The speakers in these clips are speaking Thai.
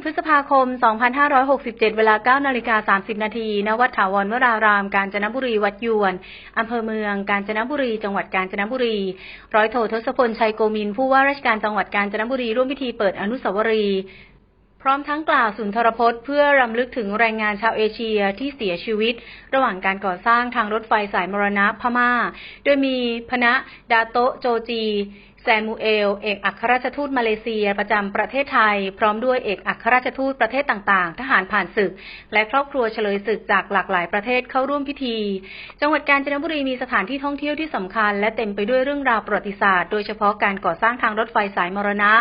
1 พฤษภาคม 2567 เวลา9นาฬิกา30 นาที ณ วัดถาวรวราราม กาญจนบุรี วัดยวน อำเภอเมือง กาญจนบุรี จังหวัดกาญจนบุรี ร้อยโททศพล ชัยโกมิน ผู้ว่าราชการจังหวัดกาญจนบุรี ร่วมพิธีเปิดอนุสาวรีย์ พร้อมทั้งกล่าวสุนทรพจน์ เพื่อรำลึกถึงแรงงานชาวเอเชียที่เสียชีวิต ระหว่างการก่อสร้างทางรถไฟสายมรณะพม่า โดยมีพนะดาโตโจจี แซมูเอล เอกอัครราชทูตมาเลเซียประจำประเทศไทย พร้อมด้วยเอกอัครราชทูตประเทศต่างๆ ทหารผ่านศึก และครอบครัวเฉลยศึกจากหลากหลายประเทศเข้าร่วมพิธี จังหวัดกาญจนบุรีมีสถานที่ท่องเที่ยวที่สำคัญ และเต็มไปด้วยเรื่องราวประวัติศาสตร์ โดยเฉพาะการก่อสร้างทางรถไฟสายมรณะ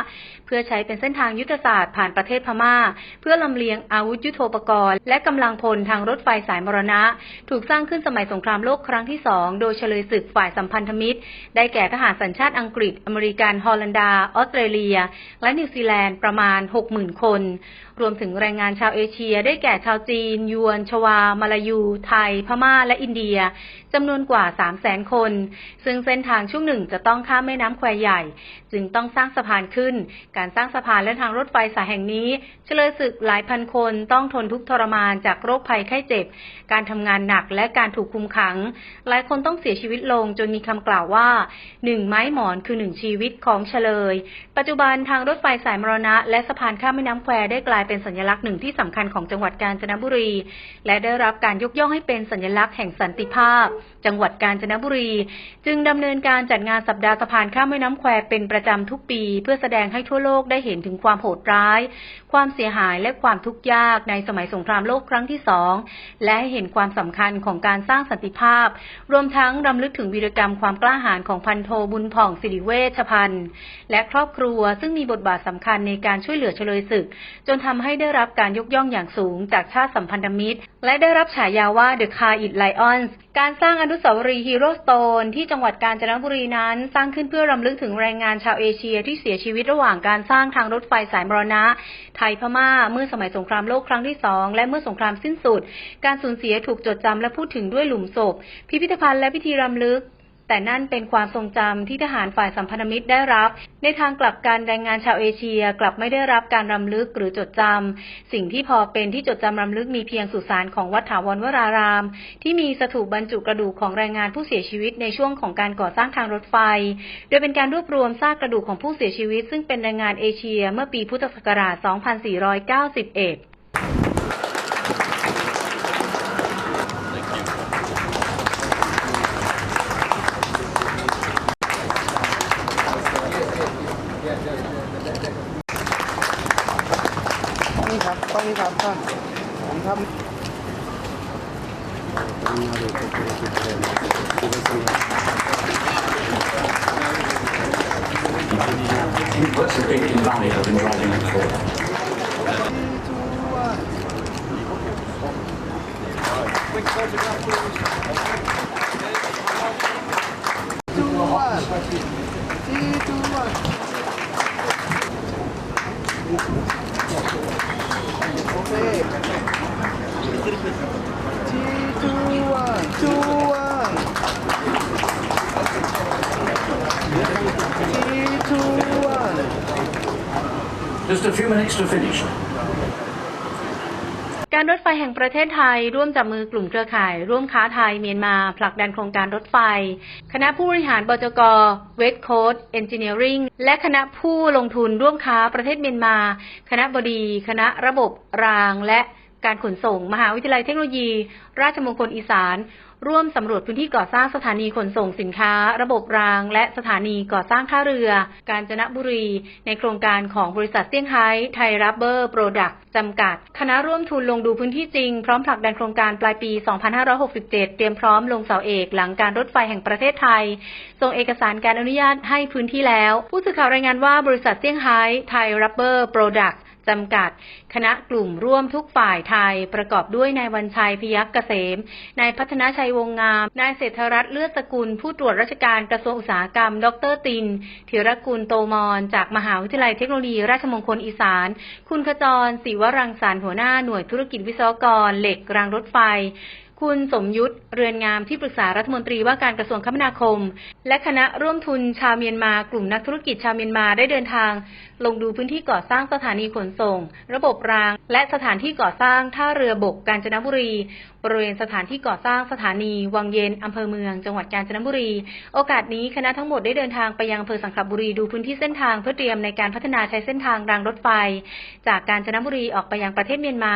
พื่อใช้เป็นเส้นทางยุทธศาสตร์ผ่านประเทศพม่า เพื่อลำเลียงอาวุธยุโทโธปกรณ์ และกำลังพลทางรถไฟสายมรณะ ถูกสร้างขึ้นสมัยสงครามโลกครั้งที่สองโดยเฉลยศึกฝ่ายสัมพันธมิตร ได้แก่ทหารสัญชาติอังกฤษ อเมริกัน ฮอลันดา ออสเตรเลีย และนิวซีแลนด์ประมาณ 60,000 คน รวมถึงแรงงานชาวเอเชีย ได้แก่ชาวจีน ยวน ชวา มาลายู ไทย พม่า และอินเดียจำนวนกว่า 300,000คน ซึ่งเส้นทางช่วงหนึ่งจะต้องข้ามแม่น้ำแควใหญ่ จึงต้องสร้างสะพานขึ้น การสร้างสะพานและทางรถไฟสายแห่งนี้เฉลยศึกหลายพันคนต้องทนทุกข์ทรมานจากโรคภัยไข้เจ็บ การทำงานหนักและการถูกคุมขัง หลายคนต้องเสียชีวิตลงจนมีคำกล่าวว่าหนึ่งไม้หมอนคือหนึ่งชีวิตของเฉลย ปัจจุบันทางรถไฟสายมรณะ และสะพานข้ามแม่น้ำแควได้กลายเป็นสัญลักษณ์หนึ่งที่สำคัญของจังหวัดกาญจนบุรี และได้รับการยกย่องให้เป็นสัญลักษณ์แห่งสันติภาพ จังหวัดกาญจนบุรี จึงดำเนินการจัดงานสัปดาห์สะพานข้ามแม่น้ำแควเป็นประจำทุกปี เพื่อแสดงให้ทั่วโลกได้เห็นถึงความโหดร้าย ความเสียหายและความทุกข์ยากในสมัยสงครามโลกครั้งที่สองและให้เห็นความสำคัญของการสร้างสันติภาพ รวมทั้งรำลึกถึงวีรกรรมความกล้าหาญของพันโทบุญผ่องสิริเวชพันธ์และครอบครัวซึ่งมีบทบาทสำคัญในการช่วยเหลือเฉลยศึก จนทำให้ได้รับการยกย่องอย่างสูงจากชาติสัมพันธมิตร และได้รับฉายาว่า The Car It Lions การสร้างอนุสาวรีย์ฮีโร่สโตนที่จังหวัดกาญจนบุรีนั้น สร้างขึ้นเพื่อรำลึกถึงแรงงานชาวเอเชียที่เสียชีวิตระหว่างการสร้างทางรถไฟสายมรณะ ไทยพม่า เมื่อสมัยสงครามโลกครั้งที่สองและเมื่อสงครามสิ้นสุด การสูญเสียถูกจดจำและพูดถึงด้วยหลุมศพ พิพิธภัณฑ์และพิธีรำลึก แต่นั่นเป็นความทรงจำที่ทหารฝ่ายสัมพันธมิตรได้รับ ในทางกลับการแรงงานชาวเอเชียกลับไม่ได้รับการรำลึกหรือจดจำสิ่งที่พอเป็นที่จดจำรำลึกมีเพียงสุสานของวัดถาวรวราราม ที่มีสถูปบรรจุกระดูกของแรงงานผู้เสียชีวิตในช่วงของการก่อสร้างทางรถไฟ โดยเป็นการรวบรวมซากกระดูกของผู้เสียชีวิต ซึ่งเป็นแรงงานเอเชียเมื่อปีพุทธศักราช 2491 ต้องนี้ครับต้องนี้ครับท่านผมครับ What's the big valley I've been driving it for? จูวันจีจูวันโอเคจีจูวันจูวันจีจูวัน Just a few minutes to finish. การรถไฟแห่งประเทศไทยร่วมจับมือกลุ่มเครือข่าย ร่วมค้าไทยเมียนมาผลักดันโครงการรถไฟ คณะผู้บริหารบจกเวทโคดเอนจิเนียริงและคณะผู้ลงทุนร่วมค้าประเทศเมียนมา คณะบดี คณะระบบรางและ การขนส่ง มหาวิทยาลัยเทคโนโลยี ราชมงคลอีสาน ร่วมสำรวจพื้นที่ก่อสร้างสถานีขนส่งสินค้า ระบบราง และสถานีก่อสร้างท่าเรือ กาญจนบุรี ในโครงการของบริษัทเซี่ยงไฮ้ไทยรับเบอร์โปรดักต์จำกัด คณะร่วมทุนลงดูพื้นที่จริง พร้อมผลักดันโครงการปลายปี 2567 เตรียมพร้อมลงเสาเอกหลังการรถไฟแห่งประเทศไทย ส่งเอกสารการอนุญาตให้พื้นที่แล้ว ผู้สื่อข่าวรายงานว่าบริษัทเซี่ยงไฮ้ไทยรับเบอร์โปรดักต์ จำกัด คณะกลุ่มร่วมทุกฝ่ายไทย ประกอบด้วยนายวันชัยพยัคฆ์เกษม นายพัฒนาชัยวงงาม นายเศรษฐรัตน์เลือดสกุล ผู้ตรวจราชการกระทรวงอุตสาหกรรม ดรตินธีรกุลโตมอนจากมหาวิทยาลัยเทคโนโลยี ราชมงคลอีสาน คุณขจรศิวรังสรรค์หัวหน้าหน่วยธุรกิจวิศวกร เหล็กรางรถไฟคุณสมยุทธเรือนงามที่ปรึกษารัฐมนตรีว่าการกระทรวงคมนาคม และคณะร่วมทุนชาวเมียนมากลุ่มนักธุรกิจชาวเมียนมาได้เดินทาง ลงดูพื้นที่ก่อสร้างสถานีขนส่ง ระบบราง และสถานที่ก่อสร้างท่าเรือบกกาญจนบุรี บริเวณสถานที่ก่อสร้างสถานีวังเย็นอำเภอเมือง จังหวัดกาญจนบุรี โอกาสนี้คณะทั้งหมดได้เดินทางไปยังอำเภอสังขบุรีดูพื้นที่เส้นทางเพื่อเตรียมในการพัฒนาใช้เส้นทางรางรถไฟ จากกาญจนบุรีออกไปยังประเทศเมียนมา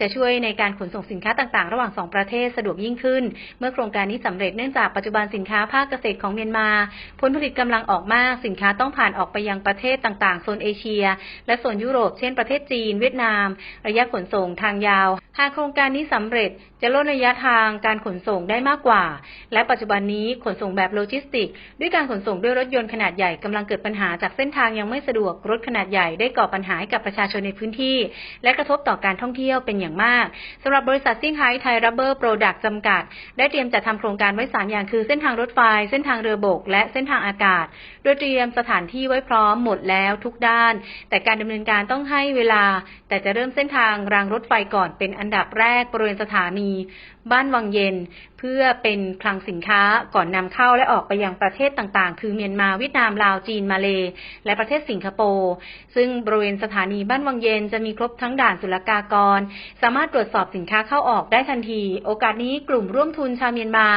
จะช่วยในการขนส่งสินค้าต่างๆ ระหว่างสองประเทศสะดวกยิ่งขึ้น เมื่อโครงการนี้สำเร็จเนื่องจากปัจจุบันสินค้าภาคเกษตรของเมียนมา ผลผลิตกำลังออกมาก สินค้าต้องผ่านออกไปยังประเทศต่างๆโซนเอเชีย และโซนยุโรปเช่นประเทศจีน เวียดนาม ระยะขนส่งทางยาว หากโครงการนี้สำเร็จจะลดระยะทางการขนส่งได้มากกว่า และปัจจุบันนี้ขนส่งแบบโลจิสติก ด้วยการขนส่งด้วยรถยนต์ขนาดใหญ่กำลังเกิดปัญหาจากเส้นทางยังไม่สะดวกรถขนาดใหญ่ได้ก่อปัญหาให้กับประชาชนในพื้นที่ และกระทบต่อการท่องเที่ยวเป็นอย่างมากสำหรับบริษัทซิ่งไฮไทยรับเบอร์โปรดักต์จำกัด ได้เตรียมจัดทำโครงการไว้สามอย่างคือเส้นทางรถไฟ เส้นทางเรือบก และเส้นทางอากาศ โดยเตรียมสถานที่ไว้พร้อมหมดแล้วทุกด้านแต่การดำเนินการต้องให้เวลา แต่จะเริ่มเส้นทางรางรถไฟก่อนเป็นอันดับแรกบริเวณสถานี บ้านวังเย็น เพื่อเป็นคลังสินค้าก่อนนำเข้าและออกไปยังประเทศต่างๆ คือเมียนมาเวียดนามลาวจีนมาเล และประเทศสิงคโปร์ซึ่งบริเวณสถานีบ้านวังเย็นจะมีครบทั้งด่านศุลกากร สามารถตรวจสอบสินค้าเข้าออกได้ทันที โอกาสนี้กลุ่มร่วมทุนชาวเมียนมา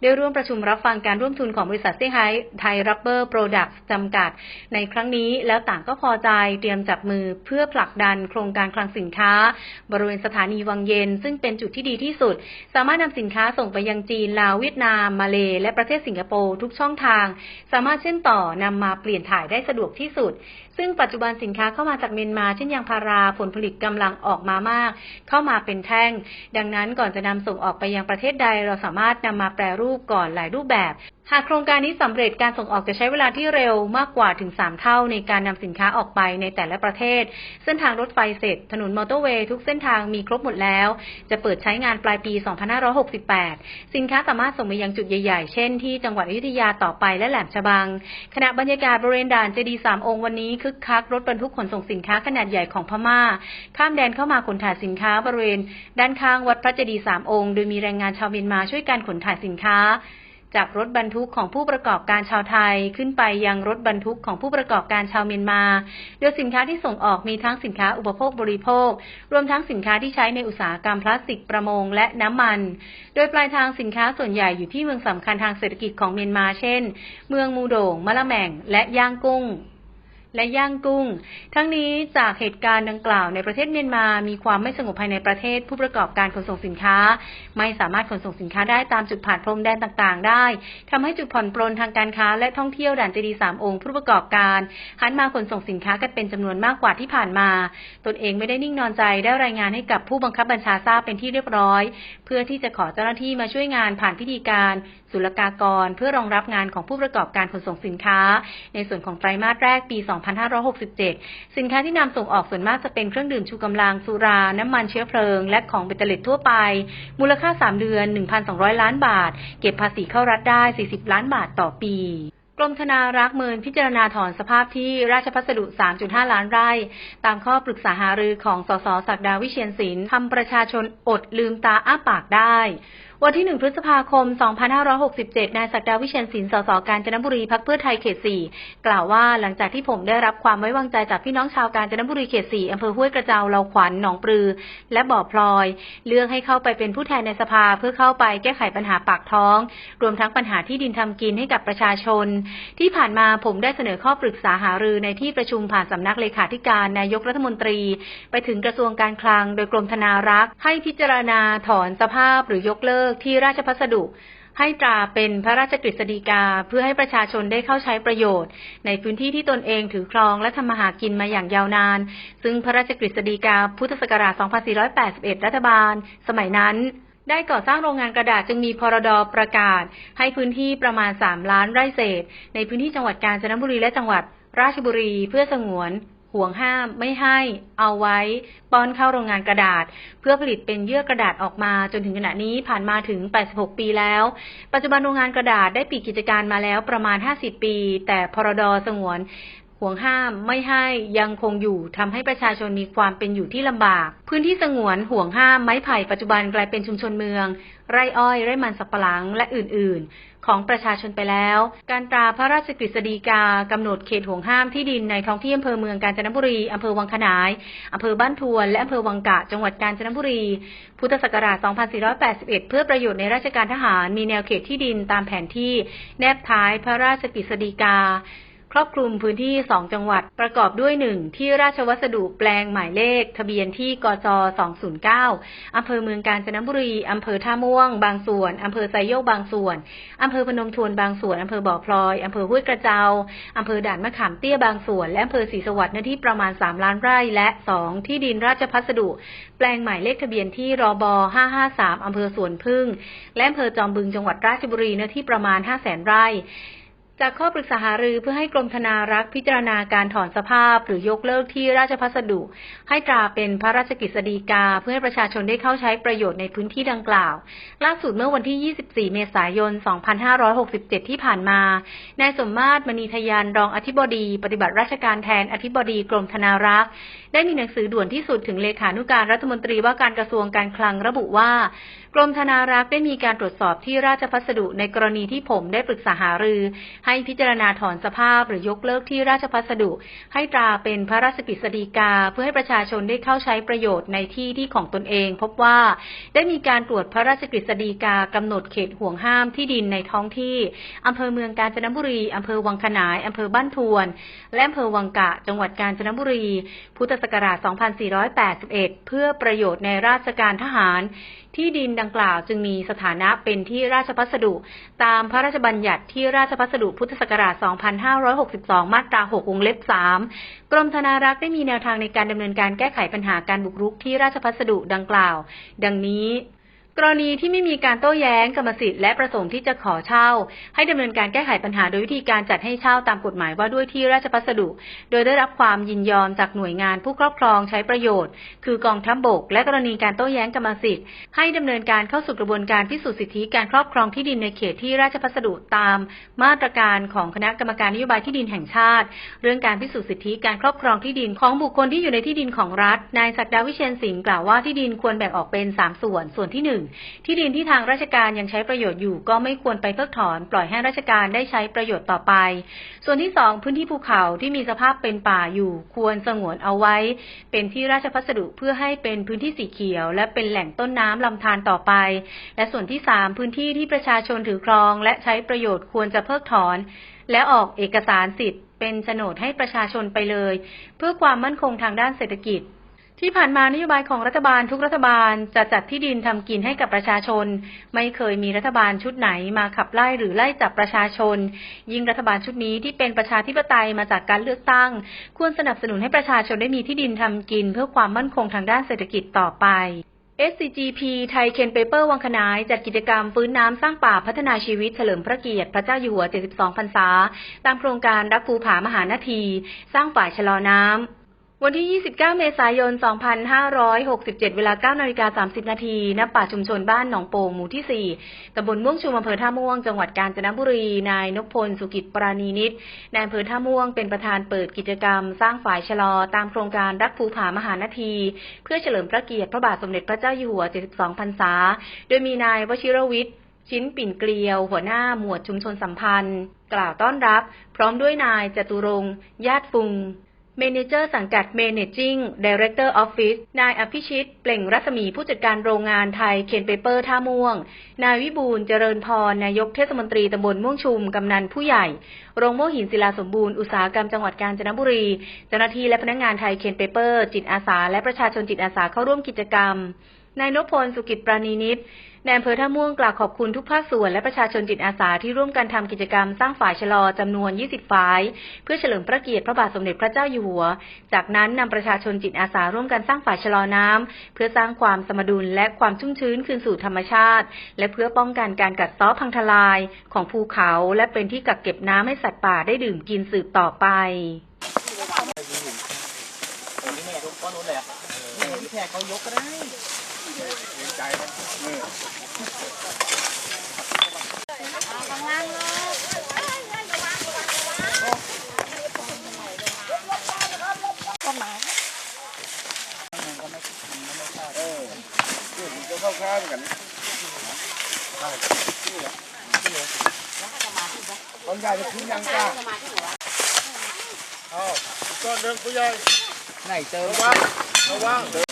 ได้ร่วมประชุมรับฟังการร่วมทุนของบริษัทเซี่ยงไฮ้ไทยรับเบอร์โปรดักต์จำกัด ในครั้งนี้แล้วต่างก็พอใจเตรียมจับมือเพื่อผลักดันโครงการคลังสินค้า บริเวณสถานีวังเย็น ซึ่งเป็นจุดที่ดีที่สุด สามารถนำสินค้าส่งไปยังจีน ลาว เวียดนาม มาเล และประเทศสิงคโปร์ทุกช่องทาง สามารถเชื่อมต่อนำมาเปลี่ยนถ่ายได้สะดวกที่สุด ซึ่งปัจจุบันสินค้าเข้ามาจากเมียนมา เช่นยางพาราผลผลิตกำลังออกมามาก เข้ามาเป็นแท่ง ดังนั้นก่อนจะนำส่งออกไปยังประเทศใด เราสามารถนำมาแปรรูปก่อนหลายรูปแบบ หากโครงการนี้สำเร็จการส่งออกจะใช้เวลาที่เร็วมากกว่าถึง 3 เท่าในการนำสินค้าออกไปในแต่ละประเทศ เส้นทางรถไฟเสร็จ ถนนมอเตอร์เวย์ทุกเส้นทางมีครบหมดแล้ว จะเปิดใช้งานปลายปี 2568 สินค้าสามารถส่งไปยังจุดใหญ่ๆ เช่นที่จังหวัดอยุธยาต่อไปและแหลมฉบัง ขณะบรรยากาศบริเวณด่านเจดีสามองค์วันนี้คึกคักรถบรรทุกขนส่งสินค้าขนาดใหญ่ของพม่า ข้ามแดนเข้ามาขนถ่ายสินค้าบริเวณ ด้านข้างวัดพระเจดีสามองค์ โดยมีแรงงานชาวเมียนมาช่วยกันขนถ่ายสินค้า จากรถบรรทุกของผู้ประกอบการชาวไทย ขึ้นไปยังรถบรรทุกของผู้ประกอบการชาวเมียนมา โดยสินค้าที่ส่งออกมีทั้งสินค้าอุปโภคบริโภค รวมทั้งสินค้าที่ใช้ในอุตสาหกรรมพลาสติกประมงและน้ำมัน โดยปลายทางสินค้าส่วนใหญ่อยู่ที่เมืองสำคัญทางเศรษฐกิจของเมียนมา เช่น เมืองมูโดงมะละแม่ง และย่างกุ้ง และย่างกุ้ง ทั้งนี้จากเหตุการณ์ดังกล่าวในประเทศเมียนมามีความไม่สงบภายในประเทศผู้ประกอบการขนส่งสินค้า ไม่สามารถขนส่งสินค้าได้ตามจุดผ่านพรมแดนต่างๆ ได้ทำให้จุดผ่อนปรนทางการค้าและท่องเที่ยวด่านเจดีสามองค์ผู้ประกอบการหันมาขนส่งสินค้ากันเป็นจำนวนมากกว่าที่ผ่านมา ตนเองไม่ได้นิ่งนอนใจได้รายงานให้กับผู้บังคับบัญชาทราบเป็นที่เรียบร้อย เพื่อที่จะขอเจ้าหน้าที่มาช่วยงานผ่านพิธีการ ศุลกากร เพื่อรองรับงานของผู้ประกอบการขนส่งสินค้า ในส่วนของไตรมาสแรกปี 2567 สินค้าที่นำส่งออกส่วนมากจะเป็นเครื่องดื่มชูกำลังสุรา น้ำมันเชื้อเพลิง และของเบตเตอร์เลตทั่วไป มูลค่า 3 เดือน 1,200 ล้านบาท เก็บภาษีเข้ารัฐได้ 40 ล้านบาทต่อปีกรมธนารักษ์เมินพิจารณาถอนสภาพที่ราชพัสดุ 3.5 ล้านไร่ ตามข้อปรึกษาหารือของสสศักดาวิเชียนศิลป์ทำประชาชนอดลืมตาอ้าปากได้ วันที่ 1 พฤษภาคม 2567 นายศักดาวิเชียนศิลป์ สส กาญจนบุรี พักเพื่อไทย เขต 4 กล่าวว่า หลังจากที่ผมได้รับความไว้วางใจจากพี่น้องชาวกาญจนบุรี เขต 4 อำเภอห้วยกระเจาเลาขวัญ หนองปลือ และบ่อพลอย เลือกให้เข้าไปเป็นผู้แทนในสภาเพื่อเข้าไปแก้ไขปัญหาปากท้อง รวมทั้งปัญหาที่ดินทำกินให้กับประชาชน ที่ผ่านมาผมได้เสนอข้อปรึกษาหารือในที่ประชุมผ่านสำนักเลขาธิการนายกรัฐมนตรี ไปถึงกระทรวงการคลัง โดยกรมธนารักษ์ให้พิจารณาถอนสภาพหรือยกเลิกกที่ราชพัสดุให้ตราเป็นพระราชกฤษฎีกาเพื่อให้ประชาชนได้เข้าใช้ประโยชน์ ในพื้นที่ที่ตนเองถือครองและทำมาหากินมาอย่างยาวนาน ซึ่งพระราชกฤษฎีกาพุทธศักราช 2481 รัฐบาล สมัยนั้น ได้ก่อสร้างโรงงานกระดาษจึงมีพรดประกาศ ให้พื้นที่ประมาณ 3 ล้านไร่เศษ ในพื้นที่จังหวัดกาญจนบุรีและจังหวัดราชบุรีเพื่อสงวน ห่วงห้ามไม่ให้ เอาไว้ป้อนเข้าโรงงานกระดาษ เพื่อผลิตเป็นเยื่อกระดาษออกมาจนถึงขณะนี้ผ่านมาถึง 86 ปีแล้ว ปัจจุบันโรงงานกระดาษได้ปิดกิจการมาแล้วประมาณ 50 ปี แต่พรดสงวน ห่วงห้ามไม่ให้ยังคงอยู่ทำให้ประชาชนมีความเป็นอยู่ที่ลำบาก พื้นที่สงวนห่วงห้ามไม้ไผ่ปัจจุบันกลายเป็นชุมชนเมือง ไร่อ้อยไร่มันสับปะหลังและอื่น ๆ ของประชาชนไปแล้ว การตราพระราชกฤษฎีกากำหนดเขตห่วงห้ามที่ดินในท้องที่อำเภอเมืองกาญจนบุรีอำเภอวังขนายอำเภอบ้านทวนและอำเภอวังกะจังหวัดกาญจนบุรี พุทธศักราช 2481 เพื่อประโยชน์ในราชการทหาร มีแนวเขตที่ดินตามแผนที่แนบท้ายพระราชกฤษฎีกา ครอบคลุมพื้นที่ 2 จังหวัด ประกอบด้วย 1. ที่ราชวัสดุแปลงหมายเลข ทะเบียนที่กจ209อำเภอเมืองกาญจนบุรีอำเภอท่าม่วง บางส่วนอำเภอไซโยกบางส่วนอำเภอพนมทวนบางส่วนอำเภอบ่อพลอยอำเภอห้วยกระเจ้าอำเภอด่านมะขามเตี้ยบางส่วน และอำเภอศรีสวัสดิ์เนื้อที่ประมาณ 3 ล้านไร่และ 2. ที่ดินราชพัสดุ แปลงหมายเลขทะเบียนที่รบ553อำเภอสวนพึ่ง และอำเภอจอมบึงจังหวัดราชบุรีเนื้อที่ประมาณ 500,000ไร่ จากข้อปรึกษาหารือเพื่อให้กรมธนารักษ์พิจารณาการถอนสภาพ หรือยกเลิกที่ราชพัสดุ ให้ตราเป็นพระราชกฤษฎีกา เพื่อให้ประชาชนได้เข้าใช้ประโยชน์ในพื้นที่ดังกล่าว ล่าสุดเมื่อวันที่ 24 เมษายน 2567 ที่ผ่านมานายสมมาตรมณีทยานรองอธิบดี ปฏิบัติราชการแทนอธิบดีกรมธนารักษ์ได้มีหนังสือด่วนที่สุดถึงเลขานุการรัฐมนตรีว่าการกระทรวงการคลังระบุว่า กรมธนารักษ์ได้มีการตรวจสอบที่ราชพัสดุในกรณีที่ผมได้ปรึกษาหารือให้ให้พิจารณาถอนสภาพหรือยกเลิกที่ราชพัสดุ ให้ตราเป็นพระราชกฤษฎีกา เพื่อให้ประชาชนได้เข้าใช้ประโยชน์ในที่ที่ของตนเอง พบว่าได้มีการตรวจพระราชกฤษฎีกากำหนดเขตห่วงห้ามที่ดินในท้องที่อำเภอเมืองกาญจนบุรีอำเภอวังขนายอำเภอบ้านทวน และอำเภอวังกะ จังหวัดกาญจนบุรี พุทธศักราช 2481 เพื่อประโยชน์ในราชการทหาร ที่ดินดังกล่าวจึงมีสถานะเป็นที่ราชพัสดุ ตามพระราชบัญญัติที่ราชพัสดุพุทธศักราช 2562 มาตรา 6 วงเล็บ 3 กรมธนารักษ์ได้มีแนวทางในการดำเนินการแก้ไขปัญหาการบุกรุกที่ราชพัสดุดังกล่าว ดังนี้ กรณีที่ไม่มีการโต้แย้งกรรมสิทธิ์และประสงค์ที่จะขอเช่า ให้ดำเนินการแก้ไขปัญหาโดยวิธีการจัดให้เช่าตามกฎหมายว่าด้วยที่ราชพัสดุ โดยได้รับความยินยอมจากหน่วยงานผู้ครอบครองใช้ประโยชน์ คือกองทัพบบก และกรณีการโต้แย้งกรรมสิทธิ์ ให้ดำเนินการเข้าสู่กระบวนการพิสูจน์สิทธิการครอบครองที่ดินในเขตที่ราชพัสดุตาม มาตรการของคณะกรรมการนโยบายที่ดินแห่งชาติ เรื่องการพิสูจน์สิทธิการครอบครองที่ดินของบุคคลที่อยู่ในที่ดินของรัฐนายศักดาวิเชียนสิงห์กล่าวว่าที่ดินควรแบ่งออกเป็นสามส่วนส่วนที่หนึ่งที่ดินที่ทางราชการยังใช้ประโยชน์อยู่ก็ไม่ควรไปเพิกถอน ปล่อยให้ราชการได้ใช้ประโยชน์ต่อไป ส่วนที่สองพื้นที่ภูเขาที่มีสภาพเป็นป่าอยู่ ควรสงวนเอาไว้ เป็นที่ราชพัสดุเพื่อให้เป็นพื้นที่สีเขียว และเป็นแหล่งต้นน้ำลำธารต่อไป และส่วนที่สามพื้นที่ที่ประชาชนถือครอง และใช้ประโยชน์ควรจะเพิกถอน และออกเอกสารสิทธิ์ เป็นโฉนดให้ประชาชนไปเลย เพื่อความมั่นคงทางด้านเศรษฐกิจ ที่ผ่านมานโยบายของรัฐบาลทุกรัฐบาลจะจัดที่ดินทำกินให้กับประชาชน ไม่เคยมีรัฐบาลชุดไหนมาขับไล่หรือไล่จับประชาชน ยิ่งรัฐบาลชุดนี้ที่เป็นประชาธิปไตยมาจากการเลือกตั้ง ควรสนับสนุนให้ประชาชนได้มีที่ดินทำกิน เพื่อความมั่นคงทางด้านเศรษฐกิจต่อไป SCGP ไทยเคนเปเปอร์วังคณาย จัดกิจกรรมฟื้นน้ำสร้างป่าพัฒนาชีวิตเฉลิมพระเกียรติพระเจ้าอยู่หัว 72 พรรษา ตามโครงการรักภูผามหานาที สร้างฝ่ายชะลอน้ำ วันที่ 29 เมษายน 2567 เวลา 9นาฬิกา30 นาที ณ ป่าชุมชนบ้านหนองโป่งหมู่ที่ 4 ตำบลม่วงชุมอำเภอท่าม่วง จังหวัดกาญจนบุรี นายนพพล สุกิจปราณีนิตนายอำเภอท่าม่วง เป็นประธานเปิดกิจกรรม สร้างฝ่ายชะลอ ตามโครงการรักภูผามหานาที เพื่อเฉลิมพระเกียรติพระบาทสมเด็จพระเจ้าอยู่หัว 72 พรรษา โดยมีนายวชิรวิทย์ชิ้นปิ่นเกลียว หัวหน้าหมวดชุมชนสัมพันธ์ กล่าวต้อนรับ พร้อมด้วยนายจตุรงค์ญาติฟุง เมเนเจอร์สังกัด Managing Director Office นายอภิชิต เปล่งรัศมีผู้จัดการโรงงานไทยเคนเปเปอร์ท่าม่วง นายวิบูลเจริญพร นายกเทศมนตรีตำบลม่วงชุม กำนันผู้ใหญ่ โรงโม่หินศิลาสมบูรณ์ อุตสาหกรรมจังหวัดกาญจนบุรี เจ้าหน้าที่และพนักงานไทยเคนเปเปอร์ จิตอาสา และประชาชนจิตอาสาเข้าร่วมกิจกรรม นายนพพล สุกิจปราณีนิต ในอำเภอท่าม่วงกล่าวขอบคุณทุกภาคส่วนและประชาชนจิตอาสาที่ร่วมกันทำกิจกรรมสร้างฝ่ายชะลอจำนวน 20 ฝ่าย เพื่อเฉลิมพระเกียรติพระบาทสมเด็จพระเจ้าอยู่หัว จากนั้นนำประชาชนจิตอาสาร่วมกันสร้างฝ่ายชะลอน้ำเพื่อสร้างความสมดุลและความชุ่มชื้นคืนสู่ธรรมชาติ และเพื่อป้องกันการกัดเซาะพังทลายของภูเขา และเป็นที่กักเก็บน้ำให้สัตว์ป่าได้ดื่มกินสืบต่อไปนี่แม่ทุกก้อนนู้นเลยอะพี่แพรเขายกก็ได้ ต้เใหญ่จะขึ้นยังจ้าเอาต้นเดิมผู้ใหญ่ไหนเจอระวังระวัง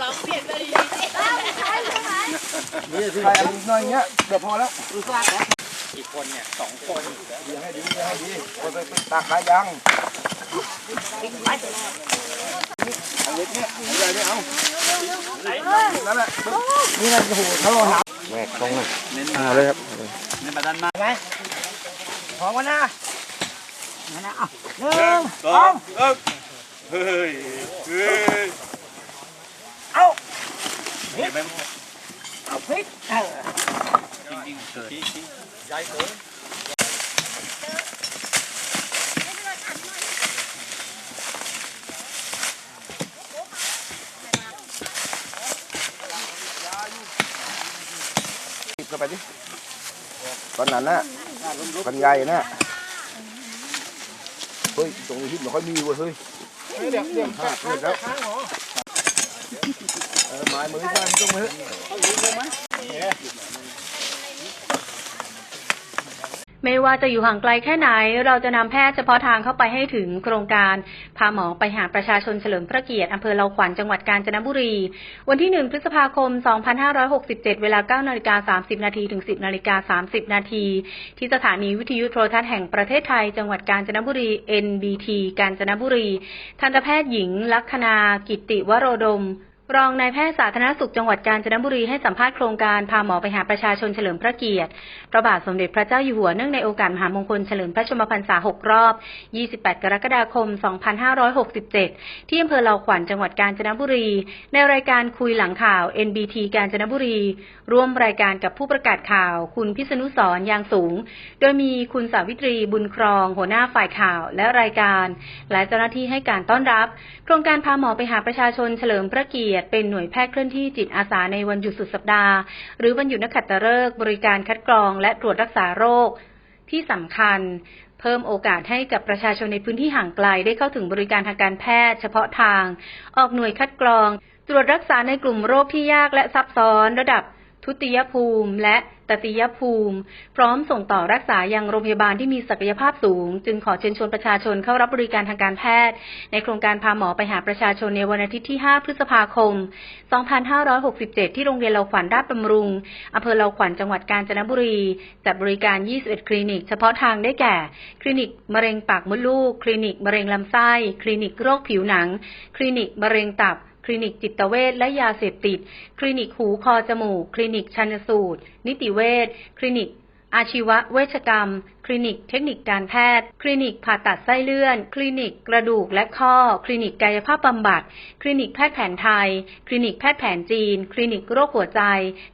หลังเปลี่ยนไปดีนี่สิไปอันน้อยเงี้ยเดี๋ยวพอแล้วรู้สึกแล้วอีกคนเนี่ยสองคนเดี๋ยวให้ดีเดี๋ยวให้ดีคนไปตักได้ยังอันนี้เนี่ยอะไรเนี่ยเอานั่นแหละนี่นะโอ้โหเขาลองหาแหวกตรงเลยเอาเลยครับเน้นมาดันมาไหมพร้อมกันนะนั่นนะเอาหนึ่งสองเฮ้ยเฮ้ย เดี๋ยวไปเอาพริกเออจริงๆเกิดใหญ่เกินเข้าไปดิตอนนั้นน่ะกันใหญ่น่ะเฮ้ย ตรงนี้ที่ไม่ค่อยมีเว้ยเฮ้ยเดี๋ยวเดี๋ยวข้างแล้วเออ ไม้มือท่านตรงมือไม่ว่าจะอยู่ห่างไกลแค่ไหน เราจะนำแพทย์เฉพาะทางเข้าไปให้ถึงโครงการ พาหมอไปหาประชาชนเฉลิมพระเกียรติอำเภอเลาขวัญจังหวัดกาญจนบุรี วันที่ 1 พฤษภาคม 2567 เวลา 9 นาฬิกา 30 นาทีถึง 10 นาฬิกา 30 นาทีที่สถานีวิทยุโทรทัศน์แห่งประเทศไทย จังหวัดกาญจนบุรี NBT กาญจนบุรี ทันตแพทย์หญิงลัคนากิติวโรดม รองนายแพทย์สาธารณสุขจังหวัดกาญจนบุรีให้สัมภาษณ์โครงการพาหมอไปหาประชาชนเฉลิมพระเกียรติ พระบาทสมเด็จพระเจ้าอยู่หัวเนื่องในโอกาสมหามงคลเฉลิมพระชนมพรรษา 6 รอบ 28 กรกฎาคม 2567 ที่อำเภอเลาขวัญจังหวัดกาญจนบุรี ในรายการคุยหลังข่าว NBT กาญจนบุรี ร่วมรายการกับผู้ประกาศข่าว คุณพิษณุสรยางสูง โดยมีคุณสาวิตรีบุญครอง หัวหน้าฝ่ายข่าวและรายการ และเจ้าหน้าที่ให้การต้อนรับ โครงการพาหมอไปหาประชาชนเฉลิมพระเกียรติเป็นหน่วยแพทย์เคลื่อนที่จิตอาสาในวันหยุดสุดสัปดาห์ หรือวันหยุดนักขัตฤกษ์บริการคัดกรองและตรวจรักษาโรค ที่สำคัญเพิ่มโอกาสให้กับประชาชนในพื้นที่ห่างไกลได้เข้าถึงบริการทางการแพทย์เฉพาะทาง ออกหน่วยคัดกรอง ตรวจรักษาในกลุ่มโรคที่ยากและซับซ้อนระดับ ทุติยภูมิ และตติยภูมิ พร้อมส่งต่อรักษายังโรงพยาบาลที่มีศักยภาพสูง จึงขอเชิญชวนประชาชนเข้ารับบริการทางการแพทย์ ในโครงการพาหมอไปหาประชาชนในวันอาทิตย์ที่ 5 พฤษภาคม 2567 ที่โรงเรียนเราขวัญราชบำรุงอำเภอเราขวัญจังหวัดกาญจนบุรี จัดบริการ 21 คลินิก เฉพาะทางได้แก่ คลินิกมะเร็งปากมดลูก คลินิกมะเร็งลำไส้ คลินิกโรคผิวหนัง คลินิกมะเร็งตับ ลินิกจิตเวชและยาเสพติด คลินิกหูคอจมูก คลินิกชันสูตร นิติเวชคลินิกอาชีวเวชกรรม คลินิกเทคนิคการแพทย์ คลินิกผ่าตัดไส้เลื่อน คลินิกกระดูกและข้อ คลินิกกายภาพบำบัด คลินิกแพทย์แผนไทย คลินิกแพทย์แผนจีน คลินิกโรคหัวใจ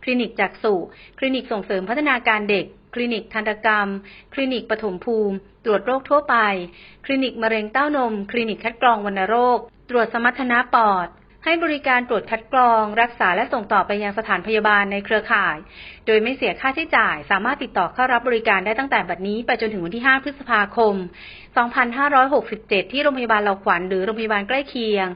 คลินิกจักษุคลินิกส่งเสริมพัฒนาการเด็ก คลินิกทันตกรรม คลินิกปฐมภูมิ ตรวจโรคทั่วไป คลินิกมะเร็งเต้านม คลินิกคัดกรองวัณโรค ตรวจสมรรถนะปอด ให้บริการตรวจคัดกรอง รักษาและส่งต่อไปยังสถานพยาบาลในเครือข่าย โดยไม่เสียค่าใช้จ่าย สามารถติดต่อเข้ารับบริการได้ตั้งแต่บัดนี้ไปจนถึงวันที่ 5 พฤษภาคม 2567 ที่โรงพยาบาลเราขวัญหรือโรงพยาบาลใกล้เคียง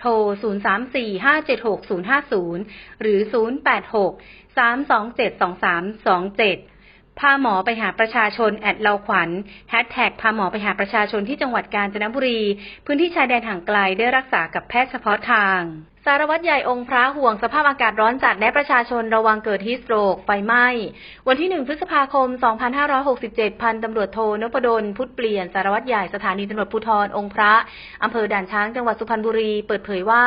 โทร 034576050 หรือ 086-327-2327 พาหมอไปหาประชาชนแอดเราขวัญแฮชแท็กพาหมอไปหาประชาชนที่จังหวัดกาญจนบุรี พื้นที่ชายแดนห่างไกลได้รักษากับแพทย์เฉพาะทางารวัตรใหญ่องค์พระห่วงสภาพอากาศร้อนจัดแนะประชาชนระวังเกิดฮีสโตรกไฟไหม้ วันที่ 1 พฤษภาคม 2567 พันตำรวจโทนพดล พุทธเปลี่ยน สารวัตรใหญ่สถานีตำรวจภูธรองค์พระอำเภอด่านช้างจังหวัดสุพรรณบุรี เปิดเผยว่า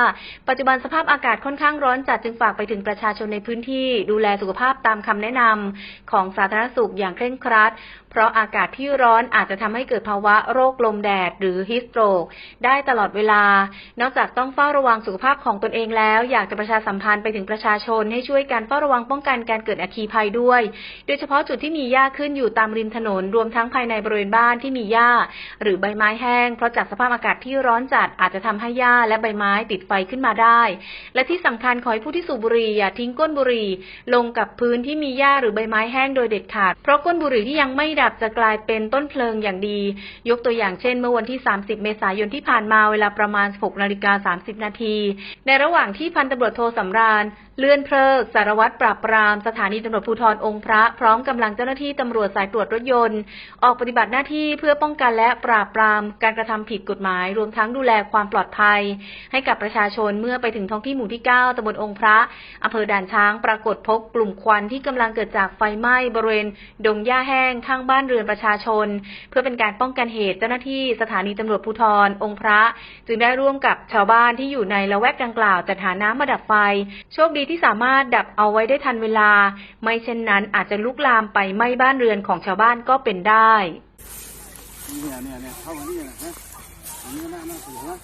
ปัจจุบันสภาพอากาศค่อนข้างร้อนจัดจึงฝากไปถึงประชาชนในพื้นที่ ดูแลสุขภาพตามคำแนะนำของสาธารณสุขอย่างเคร่งครัดเพราะอากาศที่ร้อนอาจจะทำให้เกิดภาวะโรคลมแดดหรือฮิสโตรกได้ตลอดเวลา นอกจากต้องเฝ้าระวังสุขภาพของตนเองแล้ว อยากจะประชาสัมพันธ์ไปถึงประชาชนให้ช่วยกันเฝ้าระวังป้องกันการเกิดอัคคีภัยด้วย โดยเฉพาะจุดที่มีหญ้าขึ้นอยู่ตามริมถนน รวมทั้งภายในบริเวณบ้านที่มีหญ้า หรือใบไม้แห้ง เพราะจากสภาพอากาศที่ร้อนจัดอาจจะทำให้หญ้าและใบไม้ติดไฟขึ้นมาได้ และที่สำคัญขอให้ผู้ที่สูบบุหรี่อย่าทิ้งก้นบุหรี่ลงกับพื้นที่มีหญ้าหรือใบไม้แห้งโดยเด็ดขาด เพราะก้นบุหรี่ที่ยังไม่ดับจะกลายเป็นต้นเพลิงอย่างดี ยกตัวอย่างเช่น เมื่อวันที่ 30 เมษายนที่ผ่านมาเวลาประมาณ 6 นาฬิกา 30 นาที ในระหว่างที่พันตำรวจโทสำราญเลื่อนเพลิกสารวัตรปราบปราม สถานีตำรวจภูธรองค์พระ พร้อมกำลังเจ้าหน้าที่ตำรวจสายตรวจรถยนต์ ออกปฏิบัติหน้าที่เพื่อป้องกันและปราบปราม การกระทำผิดกฎหมาย รวมทั้งดูแลความปลอดภัย ให้กับประชาชนเมื่อไปถึงท้องที่หมู่ที่ 9ตำบลองค์พระอำเภอด่านช้างปรากฏพบกลุ่มควันที่กำลังเกิดจากไฟไหม้บริเวณดงหญ้าแห้งข้างบ้านเรือนประชาชน เพื่อเป็นการป้องกันเหตุเจ้าหน้าที่สถานีตำรวจภูธรองค์พระ จึงได้ร่วมกับชาวบ้านที่อยู่ในละแวกดังกล่าวจัดหาน้ำมาดับไฟโชคดีีที่สามารถดับเอาไว้ได้ทันเวลา ไม่เช่นนั้นอาจจะลุกลามไปไหม้บ้านเรือนของชาวบ้านก็เป็นได้ เนี่ยเนี่ยเนี่ยเข้ามานี่นะฮะอันนี้น่าน่าเสียนะ